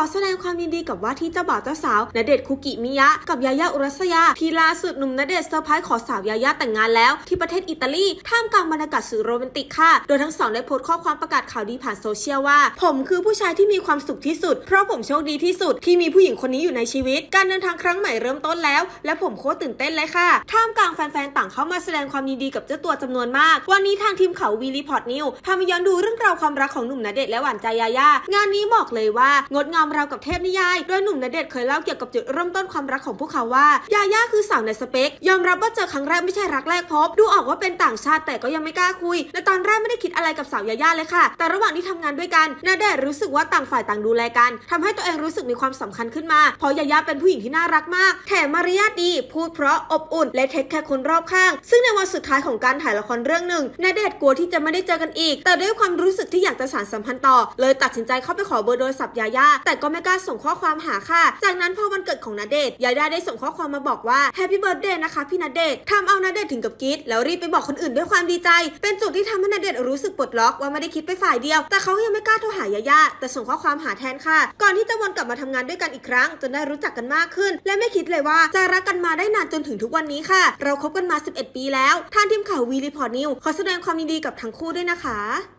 อแสดงความยินดีกับว่าที่เจ้าบ่าวเจ้าสาวณเดชน์คุกิมิยะ กับยายาอุรัสยา ที่ล่าสุดหนุ่มณเดชน์เซอร์ไพรส์ขอสาวยายาแต่งงานแล้ว ที่ประเทศอิตาลีท่ามกลางบรรยากาศสุดโรแมนติกค่ะ โดยทั้งสองได้โพสต์ข้อความประกาศข่าวดีผ่านโซเชียลว่า ผมคือผู้ชายที่มีความสุขที่สุด เพราะผมโชคดีที่สุด ที่มีผู้หญิงคนนี้อยู่ในชีวิต การเดินทางครั้งใหม่เริ่มต้นแล้ว และผมโคตรตื่นเต้นเลยค่ะ ท่ามกลางแฟนๆต่างเข้ามาแสดงความยินดีกับเจ้าตัวจำนวนมาก วันนี้ทางทีมข่าววีรีพอร์ตนิวพามาย้อนดูเรื่องราวความรักของหนุ่มณเดชและหวานใจยายางานนี้บอกเลยว่างดงามราวกับเทพนิยาย โดยหนุ่มณเดชเคยเล่าเกี่ยวกับจุดเริ่มต้นความรักของพวกเขาว่ายาย่าคือสาวในสเปค ยอมรับว่าเจอครั้งแรกไม่ใช่รักแรกพบ ดูออกว่าเป็นต่างชาติแต่ก็ยังไม่กล้าคุยและตอนแรกไม่ได้คิดอะไรกับสาวยาย่าเลยค่ะ แต่ระหว่างที่ทำงานด้วยกันณเดชรู้สึกว่าต่างฝ่ายต่างดูแลกันทำให้ตัวเองรู้สึกมีความสำคัญขึ้นมา เพราะยาย่าเป็นผู้หญิงที่น่ารักมาก แถมมารยาทดี พูดเพราะอบอุ่น และเทคแคร์คนรอบข้าง ซึ่งในวันสุดท้ายของการถ่ายละครเรื่องหนึ่งณเดชกลัวที่จะไม่ได้เจอกันอีก แต่ด้วยความรู้สึกที่อยากจะสานสัมพันธ์ต่อ เลยตัดสินใจเข้าไปขอเบอร์โทรศัพท์ยาย่าแต่ก็ไม่กล้าส่งข้อความหาค่ะ จากนั้นพอวันเกิดของณเดชยาย่าได้ส่งข้อความมาบอกว่าแฮปปี้เบิร์ดเดย์นะคะพี่ณเดชทำเอาณเดชถึงกับกรี๊ดแล้วรีบไปบอกคนอื่นด้วยความดีใจ เป็นจุดที่ทำให้ณเดชรู้สึกปลดล็อกว่าไม่ได้คิดไปฝ่ายเดียว แต่เขายังไม่กล้าโทรหายาย่าแต่ส่งข้อความหาแทนค่ะ ก่อนที่จะวนกลับมาทำงานด้วยกันอีกครั้ง จนได้รู้จักกันมากขึ้น และไม่คิดเลยว่าจะรักกันมาได้นานจนถึงทุกวันนี้ค่ะ เราคบกันมา 11 ปีแล้วทางทีมข่าววีรีพอร์ตนิวขอแสดงความยินดีกับทั้งคู่ด้วยนะคะ